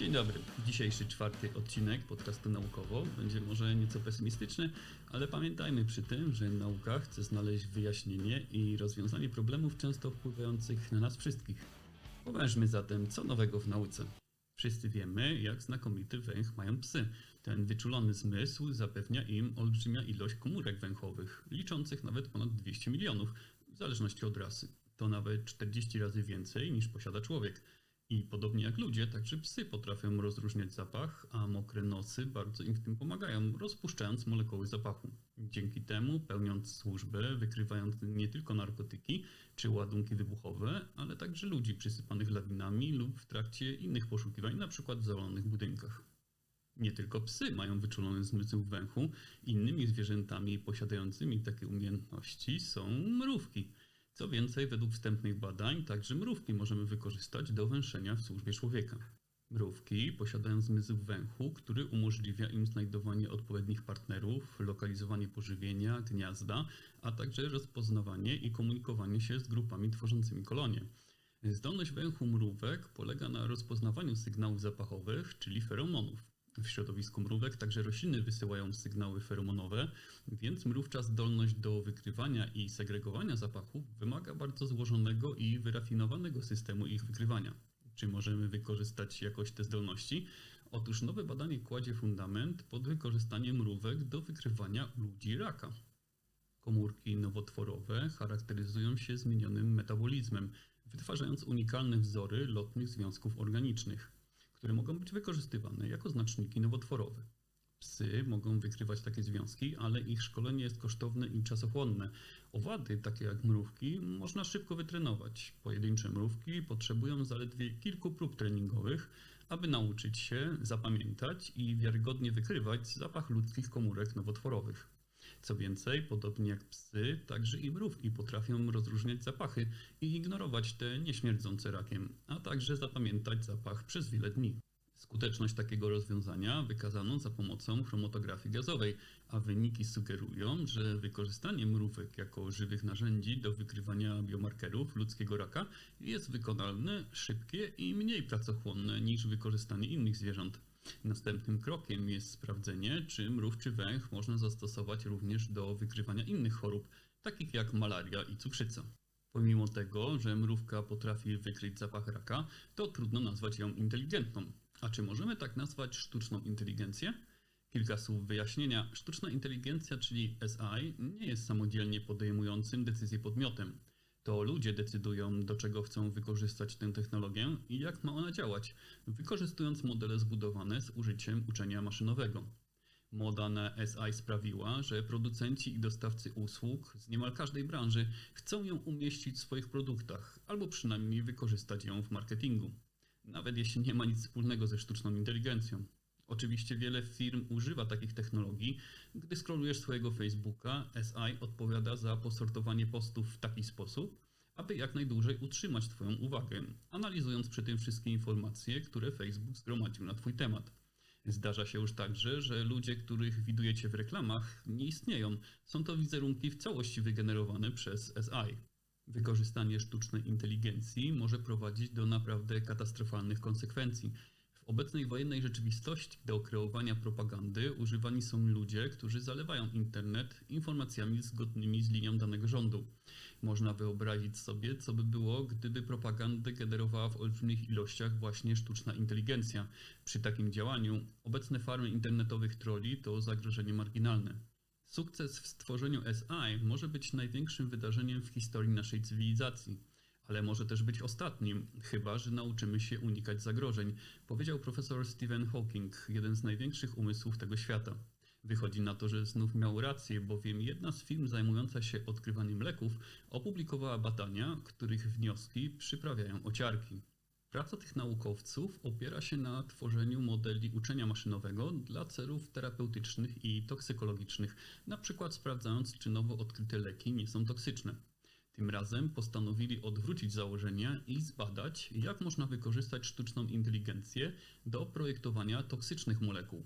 Dzień dobry. Dzisiejszy czwarty odcinek podcastu naukowo będzie może nieco pesymistyczny, ale pamiętajmy przy tym, że nauka chce znaleźć wyjaśnienie i rozwiązanie problemów często wpływających na nas wszystkich. Powężmy zatem, co nowego w nauce. Wszyscy wiemy, jak znakomity węch mają psy. Ten wyczulony zmysł zapewnia im olbrzymia ilość komórek węchowych, liczących nawet ponad 200 milionów, w zależności od rasy. To nawet 40 razy więcej niż posiada człowiek. I podobnie jak ludzie, także psy potrafią rozróżniać zapach, a mokre nosy bardzo im w tym pomagają, rozpuszczając molekuły zapachu. Dzięki temu, pełniąc służbę, wykrywając nie tylko narkotyki czy ładunki wybuchowe, ale także ludzi przysypanych lawinami lub w trakcie innych poszukiwań, np. w zawalonych budynkach. Nie tylko psy mają wyczulony zmysł węchu, innymi zwierzętami posiadającymi takie umiejętności są mrówki – co więcej, według wstępnych badań, także mrówki możemy wykorzystać do węszenia w służbie człowieka. Mrówki posiadają zmysł węchu, który umożliwia im znajdowanie odpowiednich partnerów, lokalizowanie pożywienia, gniazda, a także rozpoznawanie i komunikowanie się z grupami tworzącymi kolonie. Zdolność węchu mrówek polega na rozpoznawaniu sygnałów zapachowych, czyli feromonów. W środowisku mrówek także rośliny wysyłają sygnały feromonowe, więc mrówcza zdolność do wykrywania i segregowania zapachów wymaga bardzo złożonego i wyrafinowanego systemu ich wykrywania. Czy możemy wykorzystać jakoś te zdolności? Otóż nowe badanie kładzie fundament pod wykorzystanie mrówek do wykrywania ludzi raka. Komórki nowotworowe charakteryzują się zmienionym metabolizmem, wytwarzając unikalne wzory lotnych związków organicznych które mogą być wykorzystywane jako znaczniki nowotworowe. Psy mogą wykrywać takie związki, ale ich szkolenie jest kosztowne i czasochłonne. Owady, takie jak mrówki, można szybko wytrenować. Pojedyncze mrówki potrzebują zaledwie kilku prób treningowych, aby nauczyć się zapamiętać i wiarygodnie wykrywać zapach ludzkich komórek nowotworowych. Co więcej, podobnie jak psy, także i mrówki potrafią rozróżniać zapachy i ignorować te nieśmierdzące rakiem, a także zapamiętać zapach przez wiele dni. Skuteczność takiego rozwiązania wykazano za pomocą chromatografii gazowej, a wyniki sugerują, że wykorzystanie mrówek jako żywych narzędzi do wykrywania biomarkerów ludzkiego raka jest wykonalne, szybkie i mniej pracochłonne niż wykorzystanie innych zwierząt. Następnym krokiem jest sprawdzenie, czy mrówczy węch można zastosować również do wykrywania innych chorób, takich jak malaria i cukrzyca. Pomimo tego, że mrówka potrafi wykryć zapach raka, to trudno nazwać ją inteligentną. A czy możemy tak nazwać sztuczną inteligencję? Kilka słów wyjaśnienia. Sztuczna inteligencja, czyli SI, nie jest samodzielnie podejmującym decyzje podmiotem. To ludzie decydują, do czego chcą wykorzystać tę technologię i jak ma ona działać, wykorzystując modele zbudowane z użyciem uczenia maszynowego. Moda na SI sprawiła, że producenci i dostawcy usług z niemal każdej branży chcą ją umieścić w swoich produktach, albo przynajmniej wykorzystać ją w marketingu, nawet jeśli nie ma nic wspólnego ze sztuczną inteligencją. Oczywiście wiele firm używa takich technologii. Gdy scrollujesz swojego Facebooka, SI odpowiada za posortowanie postów w taki sposób, aby jak najdłużej utrzymać Twoją uwagę, analizując przy tym wszystkie informacje, które Facebook zgromadził na Twój temat. Zdarza się już także, że ludzie, których widujecie w reklamach, nie istnieją. Są to wizerunki w całości wygenerowane przez SI. Wykorzystanie sztucznej inteligencji może prowadzić do naprawdę katastrofalnych konsekwencji obecnej wojennej rzeczywistości do kreowania propagandy używani są ludzie, którzy zalewają internet informacjami zgodnymi z linią danego rządu. Można wyobrazić sobie, co by było, gdyby propagandę generowała w olbrzymich ilościach właśnie sztuczna inteligencja. Przy takim działaniu obecne farmy internetowych troli to zagrożenie marginalne. Sukces w stworzeniu SI może być największym wydarzeniem w historii naszej cywilizacji ale może też być ostatnim, chyba że nauczymy się unikać zagrożeń, powiedział profesor Stephen Hawking, jeden z największych umysłów tego świata. Wychodzi na to, że znów miał rację, bowiem jedna z firm zajmująca się odkrywaniem leków opublikowała badania, których wnioski przyprawiają ociarki. Praca tych naukowców opiera się na tworzeniu modeli uczenia maszynowego dla celów terapeutycznych i toksykologicznych, na przykład sprawdzając, czy nowo odkryte leki nie są toksyczne. Tym razem postanowili odwrócić założenia i zbadać, jak można wykorzystać sztuczną inteligencję do projektowania toksycznych molekuł.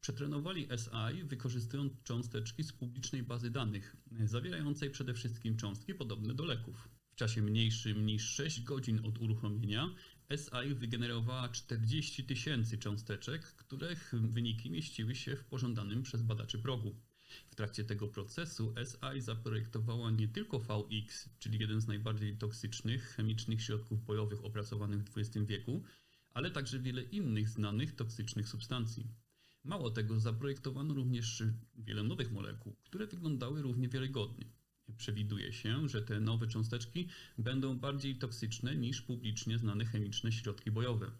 Przetrenowali SI wykorzystując cząsteczki z publicznej bazy danych, zawierającej przede wszystkim cząstki podobne do leków. czasie mniejszym niż 6 godzin od uruchomienia SI wygenerowała 40 tysięcy cząsteczek, których wyniki mieściły się w pożądanym przez badaczy progu. W trakcie tego procesu SI zaprojektowała nie tylko VX, czyli jeden z najbardziej toksycznych chemicznych środków bojowych opracowanych w XX wieku, ale także wiele innych znanych toksycznych substancji. Mało tego, zaprojektowano również wiele nowych molekuł, które wyglądały równie wiarygodnie. Przewiduje się, że te nowe cząsteczki będą bardziej toksyczne niż publicznie znane chemiczne środki bojowe.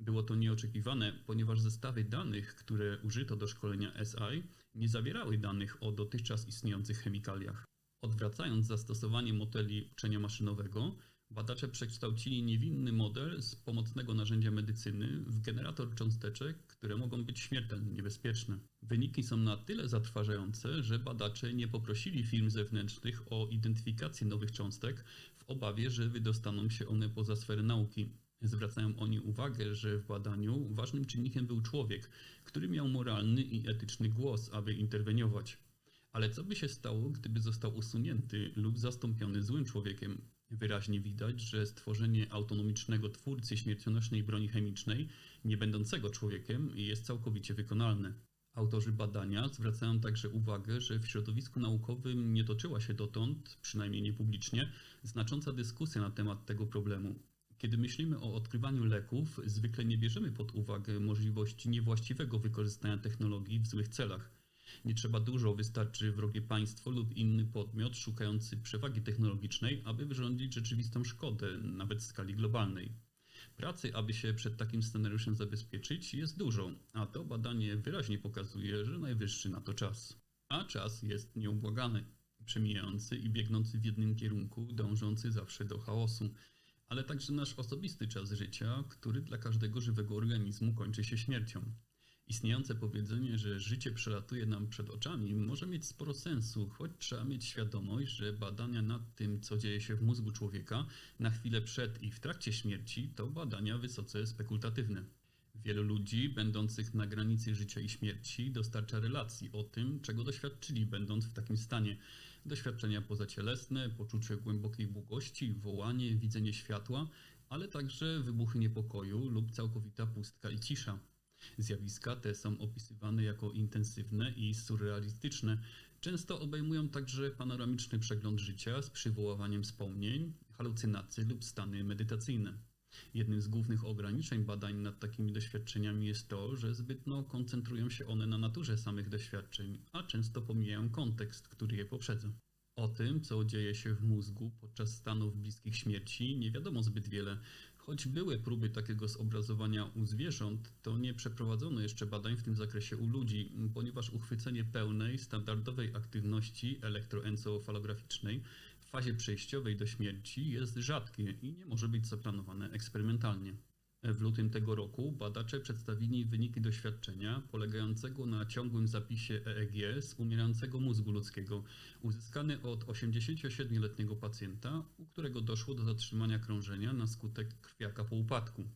Było to nieoczekiwane, ponieważ zestawy danych, które użyto do szkolenia SI, nie zawierały danych o dotychczas istniejących chemikaliach. Odwracając zastosowanie modeli uczenia maszynowego, badacze przekształcili niewinny model z pomocnego narzędzia medycyny w generator cząsteczek, które mogą być śmiertelnie niebezpieczne. Wyniki są na tyle zatrważające, że badacze nie poprosili firm zewnętrznych o identyfikację nowych cząstek w obawie, że wydostaną się one poza sferę nauki. Zwracają oni uwagę, że w badaniu ważnym czynnikiem był człowiek, który miał moralny i etyczny głos, aby interweniować. Ale co by się stało, gdyby został usunięty lub zastąpiony złym człowiekiem? Wyraźnie widać, że stworzenie autonomicznego twórcy śmiercionośnej broni chemicznej, nie będącego człowiekiem, jest całkowicie wykonalne. Autorzy badania zwracają także uwagę, że w środowisku naukowym nie toczyła się dotąd, przynajmniej nie publicznie, znacząca dyskusja na temat tego problemu. Kiedy myślimy o odkrywaniu leków, zwykle nie bierzemy pod uwagę możliwości niewłaściwego wykorzystania technologii w złych celach. Nie trzeba dużo, wystarczy wrogie państwo lub inny podmiot szukający przewagi technologicznej, aby wyrządzić rzeczywistą szkodę, nawet w skali globalnej. Pracy, aby się przed takim scenariuszem zabezpieczyć, jest dużo, a to badanie wyraźnie pokazuje, że najwyższy na to czas. A czas jest nieubłagany, przemijający i biegnący w jednym kierunku, dążący zawsze do chaosu ale także nasz osobisty czas życia, który dla każdego żywego organizmu kończy się śmiercią. Istniejące powiedzenie, że życie przelatuje nam przed oczami, może mieć sporo sensu, choć trzeba mieć świadomość, że badania nad tym, co dzieje się w mózgu człowieka na chwilę przed i w trakcie śmierci, to badania wysoce spekulatywne. Wielu ludzi, będących na granicy życia i śmierci, dostarcza relacji o tym, czego doświadczyli, będąc w takim stanie. Doświadczenia pozacielesne, poczucie głębokiej błogości, wołanie, widzenie światła, ale także wybuchy niepokoju lub całkowita pustka i cisza. Zjawiska te są opisywane jako intensywne i surrealistyczne. Często obejmują także panoramiczny przegląd życia z przywoływaniem wspomnień, halucynacje lub stany medytacyjne. Jednym z głównych ograniczeń badań nad takimi doświadczeniami jest to, że zbytnio koncentrują się one na naturze samych doświadczeń, a często pomijają kontekst, który je poprzedza. O tym, co dzieje się w mózgu podczas stanów bliskich śmierci, nie wiadomo zbyt wiele. Choć były próby takiego zobrazowania u zwierząt, to nie przeprowadzono jeszcze badań w tym zakresie u ludzi, ponieważ uchwycenie pełnej, standardowej aktywności elektroencefalograficznej fazie przejściowej do śmierci jest rzadkie i nie może być zaplanowane eksperymentalnie. W lutym tego roku badacze przedstawili wyniki doświadczenia polegającego na ciągłym zapisie EEG z umierającego mózgu ludzkiego, uzyskany od 87-letniego pacjenta, u którego doszło do zatrzymania krążenia na skutek krwiaka po upadku.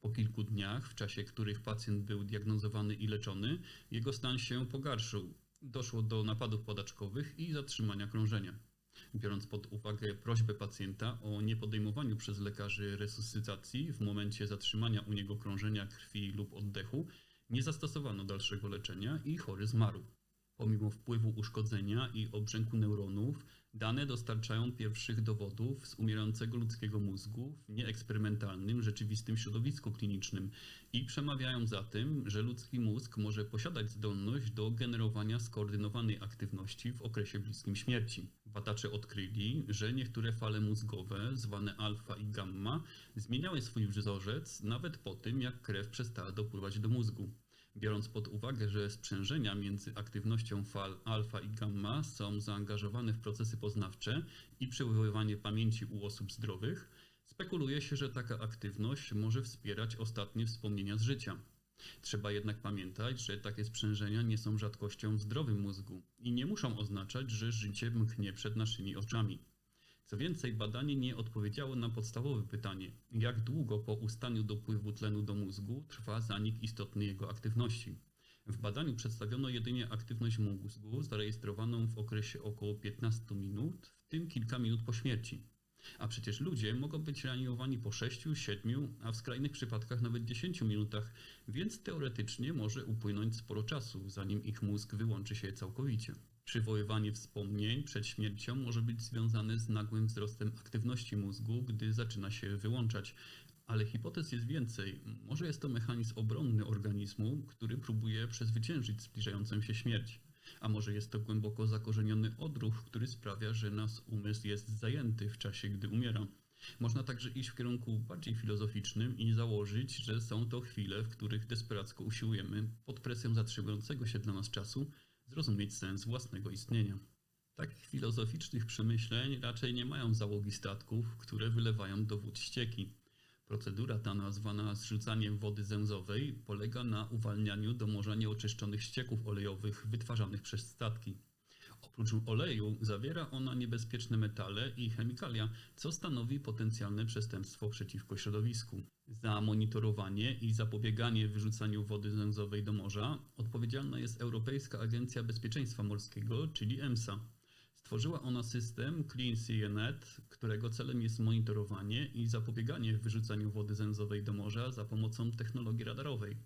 Po kilku dniach, w czasie których pacjent był diagnozowany i leczony, jego stan się pogarszył. Doszło do napadów podaczkowych i zatrzymania krążenia biorąc pod uwagę prośbę pacjenta o niepodejmowaniu przez lekarzy resuscytacji w momencie zatrzymania u niego krążenia krwi lub oddechu, nie zastosowano dalszego leczenia i chory zmarł. Pomimo wpływu uszkodzenia i obrzęku neuronów, dane dostarczają pierwszych dowodów z umierającego ludzkiego mózgu w nieeksperymentalnym, rzeczywistym środowisku klinicznym i przemawiają za tym, że ludzki mózg może posiadać zdolność do generowania skoordynowanej aktywności w okresie bliskim śmierci. Badacze odkryli, że niektóre fale mózgowe, zwane alfa i gamma, zmieniały swój wzorzec nawet po tym, jak krew przestała dopływać do mózgu. Biorąc pod uwagę, że sprzężenia między aktywnością fal alfa i gamma są zaangażowane w procesy poznawcze i przywoływanie pamięci u osób zdrowych, spekuluje się, że taka aktywność może wspierać ostatnie wspomnienia z życia. Trzeba jednak pamiętać, że takie sprzężenia nie są rzadkością w zdrowym mózgu i nie muszą oznaczać, że życie mknie przed naszymi oczami. Co więcej, badanie nie odpowiedziało na podstawowe pytanie, jak długo po ustaniu dopływu tlenu do mózgu trwa zanik istotny jego aktywności. W badaniu przedstawiono jedynie aktywność mózgu zarejestrowaną w okresie około 15 minut, w tym kilka minut po śmierci. A przecież ludzie mogą być reanimowani po 6, 7, a w skrajnych przypadkach nawet 10 minutach, więc teoretycznie może upłynąć sporo czasu, zanim ich mózg wyłączy się całkowicie. Przywoływanie wspomnień przed śmiercią może być związane z nagłym wzrostem aktywności mózgu, gdy zaczyna się wyłączać. Ale hipotez jest więcej. Może jest to mechanizm obronny organizmu, który próbuje przezwyciężyć zbliżającą się śmierć. A może jest to głęboko zakorzeniony odruch, który sprawia, że nasz umysł jest zajęty w czasie, gdy umiera. Można także iść w kierunku bardziej filozoficznym i założyć, że są to chwile, w których desperacko usiłujemy, pod presją zatrzymującego się dla nas czasu, zrozumieć sens własnego istnienia. Takich filozoficznych przemyśleń raczej nie mają załogi statków, które wylewają do wód ścieki. Procedura ta, nazwana zrzucaniem wody zęzowej, polega na uwalnianiu do morza nieoczyszczonych ścieków olejowych wytwarzanych przez statki. Oprócz oleju zawiera ona niebezpieczne metale i chemikalia, co stanowi potencjalne przestępstwo przeciwko środowisku. Za monitorowanie i zapobieganie wyrzucaniu wody zęzowej do morza odpowiedzialna jest Europejska Agencja Bezpieczeństwa Morskiego, czyli EMSA. Stworzyła ona system Clean Sea.net, którego celem jest monitorowanie i zapobieganie wyrzucaniu wody zęzowej do morza za pomocą technologii radarowej.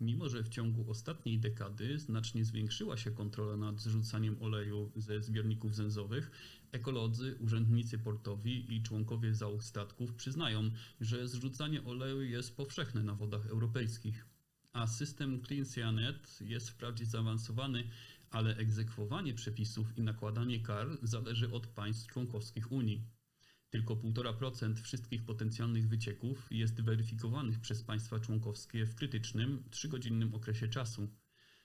Mimo, że w ciągu ostatniej dekady znacznie zwiększyła się kontrola nad zrzucaniem oleju ze zbiorników zęzowych, ekolodzy, urzędnicy portowi i członkowie załóg statków przyznają, że zrzucanie oleju jest powszechne na wodach europejskich. A system Clean Sea.net jest wprawdzie zaawansowany, ale egzekwowanie przepisów i nakładanie kar zależy od państw członkowskich Unii. Tylko 1,5% wszystkich potencjalnych wycieków jest weryfikowanych przez państwa członkowskie w krytycznym, trzygodzinnym okresie czasu.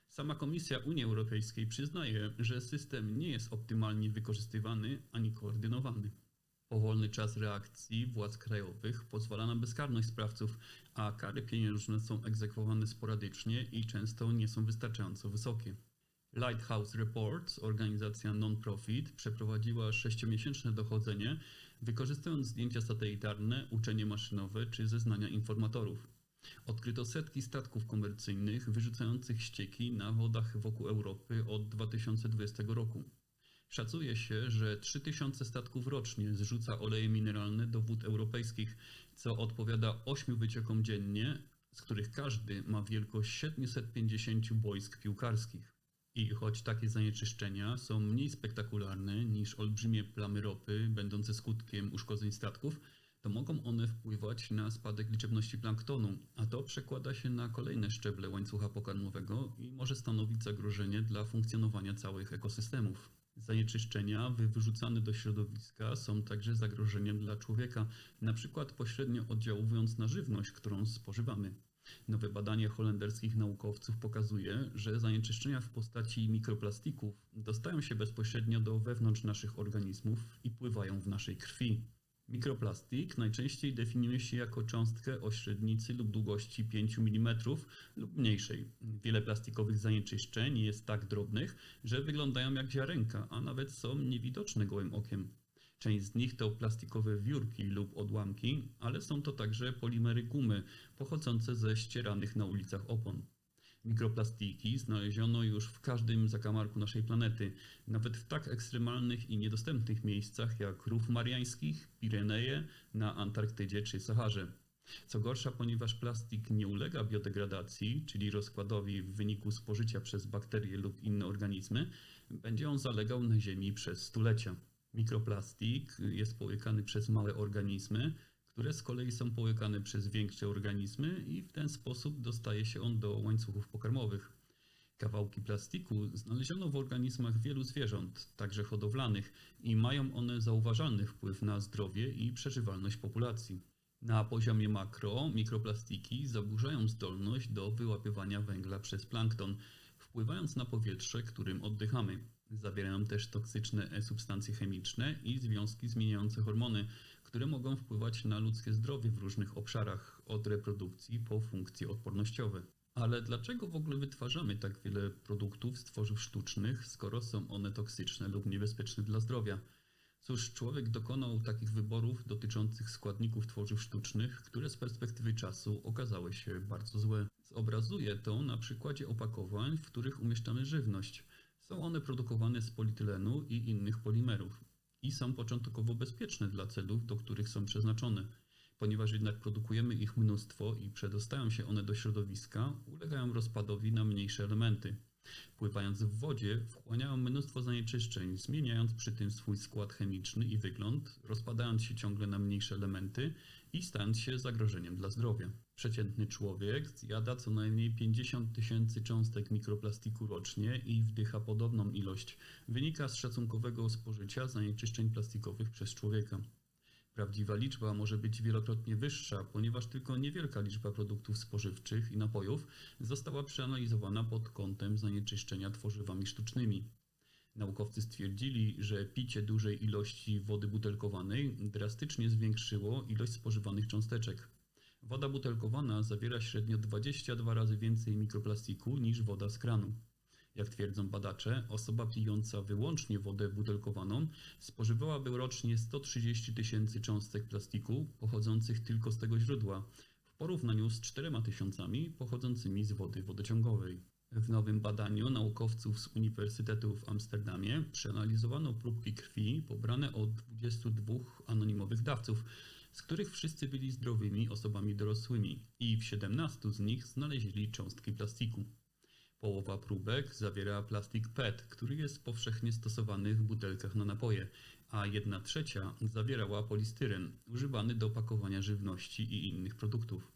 Sama Komisja Unii Europejskiej przyznaje, że system nie jest optymalnie wykorzystywany ani koordynowany. Powolny czas reakcji władz krajowych pozwala na bezkarność sprawców, a kary pieniężne są egzekwowane sporadycznie i często nie są wystarczająco wysokie. Lighthouse Reports, organizacja non-profit, przeprowadziła sześciomiesięczne dochodzenie, wykorzystując zdjęcia satelitarne, uczenie maszynowe czy zeznania informatorów. Odkryto setki statków komercyjnych wyrzucających ścieki na wodach wokół Europy od 2020 roku. Szacuje się, że 3000 statków rocznie zrzuca oleje mineralne do wód europejskich, co odpowiada 8 wyciekom dziennie, z których każdy ma wielkość 750 boisk piłkarskich. I choć takie zanieczyszczenia są mniej spektakularne niż olbrzymie plamy ropy, będące skutkiem uszkodzeń statków, to mogą one wpływać na spadek liczebności planktonu, a to przekłada się na kolejne szczeble łańcucha pokarmowego i może stanowić zagrożenie dla funkcjonowania całych ekosystemów. Zanieczyszczenia wyrzucane do środowiska są także zagrożeniem dla człowieka, na przykład pośrednio oddziałując na żywność, którą spożywamy. Nowe badanie holenderskich naukowców pokazuje, że zanieczyszczenia w postaci mikroplastików dostają się bezpośrednio do wewnątrz naszych organizmów i pływają w naszej krwi. Mikroplastik najczęściej definiuje się jako cząstkę o średnicy lub długości 5 mm lub mniejszej. Wiele plastikowych zanieczyszczeń jest tak drobnych, że wyglądają jak ziarenka, a nawet są niewidoczne gołym okiem. Część z nich to plastikowe wiórki lub odłamki, ale są to także polimery gumy pochodzące ze ścieranych na ulicach opon. Mikroplastiki znaleziono już w każdym zakamarku naszej planety, nawet w tak ekstremalnych i niedostępnych miejscach jak Rów Mariańskich, Pireneje, na Antarktydzie czy Saharze. Co gorsza, ponieważ plastik nie ulega biodegradacji, czyli rozkładowi w wyniku spożycia przez bakterie lub inne organizmy, będzie on zalegał na Ziemi przez stulecia. Mikroplastik jest połykany przez małe organizmy, które z kolei są połykane przez większe organizmy i w ten sposób dostaje się on do łańcuchów pokarmowych. Kawałki plastiku znaleziono w organizmach wielu zwierząt, także hodowlanych, i mają one zauważalny wpływ na zdrowie i przeżywalność populacji. Na poziomie makro mikroplastiki zaburzają zdolność do wyłapywania węgla przez plankton, wpływając na powietrze, którym oddychamy. Zawierają też toksyczne substancje chemiczne i związki zmieniające hormony, które mogą wpływać na ludzkie zdrowie w różnych obszarach, od reprodukcji po funkcje odpornościowe. Ale dlaczego w ogóle wytwarzamy tak wiele produktów z tworzyw sztucznych, skoro są one toksyczne lub niebezpieczne dla zdrowia? Cóż, człowiek dokonał takich wyborów dotyczących składników tworzyw sztucznych, które z perspektywy czasu okazały się bardzo złe. Zobrazuje to na przykładzie opakowań, w których umieszczamy żywność. Są one produkowane z politylenu i innych polimerów. i są początkowo bezpieczne dla celów, do których są przeznaczone. Ponieważ jednak produkujemy ich mnóstwo i przedostają się one do środowiska, ulegają rozpadowi na mniejsze elementy. Pływając w wodzie, wchłaniają mnóstwo zanieczyszczeń, zmieniając przy tym swój skład chemiczny i wygląd, rozpadając się ciągle na mniejsze elementy i stając się zagrożeniem dla zdrowia. Przeciętny człowiek zjada co najmniej 50 tysięcy cząstek mikroplastiku rocznie i wdycha podobną ilość. Wynika z szacunkowego spożycia zanieczyszczeń plastikowych przez człowieka. Prawdziwa liczba może być wielokrotnie wyższa, ponieważ tylko niewielka liczba produktów spożywczych i napojów została przeanalizowana pod kątem zanieczyszczenia tworzywami sztucznymi. Naukowcy stwierdzili, że picie dużej ilości wody butelkowanej drastycznie zwiększyło ilość spożywanych cząsteczek. Woda butelkowana zawiera średnio 22 razy więcej mikroplastiku niż woda z kranu. Jak twierdzą badacze, osoba pijąca wyłącznie wodę butelkowaną spożywałaby rocznie 130 tysięcy cząstek plastiku pochodzących tylko z tego źródła, w porównaniu z 4 tysiącami pochodzącymi z wody wodociągowej. W nowym badaniu naukowców z Uniwersytetu w Amsterdamie przeanalizowano próbki krwi pobrane od 22 anonimowych dawców, z których wszyscy byli zdrowymi osobami dorosłymi i w 17 z nich znaleźli cząstki plastiku. Połowa próbek zawiera plastik PET, który jest powszechnie stosowany w butelkach na napoje, a jedna trzecia zawierała polistyren, używany do pakowania żywności i innych produktów.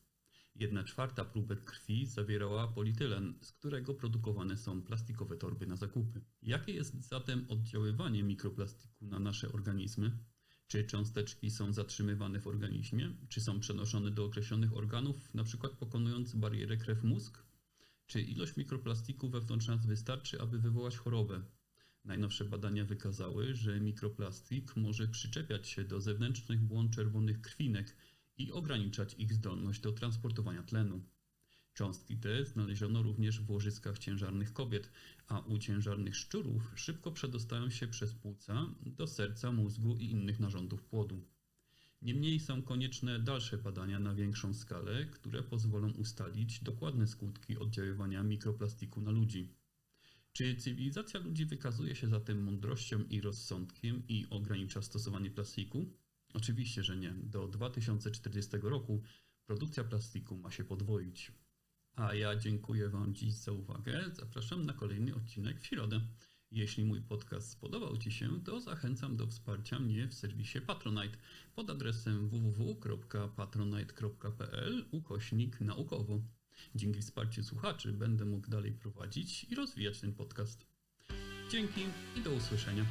Jedna czwarta próbek krwi zawierała polietylen, z którego produkowane są plastikowe torby na zakupy. Jakie jest zatem oddziaływanie mikroplastiku na nasze organizmy? Czy cząsteczki są zatrzymywane w organizmie? Czy są przenoszone do określonych organów, np. pokonując barierę krew-mózg? Czy ilość mikroplastiku wewnątrz nas wystarczy, aby wywołać chorobę? Najnowsze badania wykazały, że mikroplastik może przyczepiać się do zewnętrznych błon czerwonych krwinek i ograniczać ich zdolność do transportowania tlenu. Cząstki te znaleziono również w łożyskach ciężarnych kobiet, a u ciężarnych szczurów szybko przedostają się przez płuca do serca, mózgu i innych narządów płodu. Niemniej są konieczne dalsze badania na większą skalę, które pozwolą ustalić dokładne skutki oddziaływania mikroplastiku na ludzi. Czy cywilizacja ludzi wykazuje się zatem mądrością i rozsądkiem i ogranicza stosowanie plastiku? Oczywiście, że nie. Do 2040 roku produkcja plastiku ma się podwoić. A ja dziękuję Wam dziś za uwagę. Zapraszam na kolejny odcinek w środę. Jeśli mój podcast spodobał Ci się, to zachęcam do wsparcia mnie w serwisie Patronite pod adresem www.patronite.pl ukośnik naukowo. Dzięki wsparciu słuchaczy będę mógł dalej prowadzić i rozwijać ten podcast. Dzięki i do usłyszenia.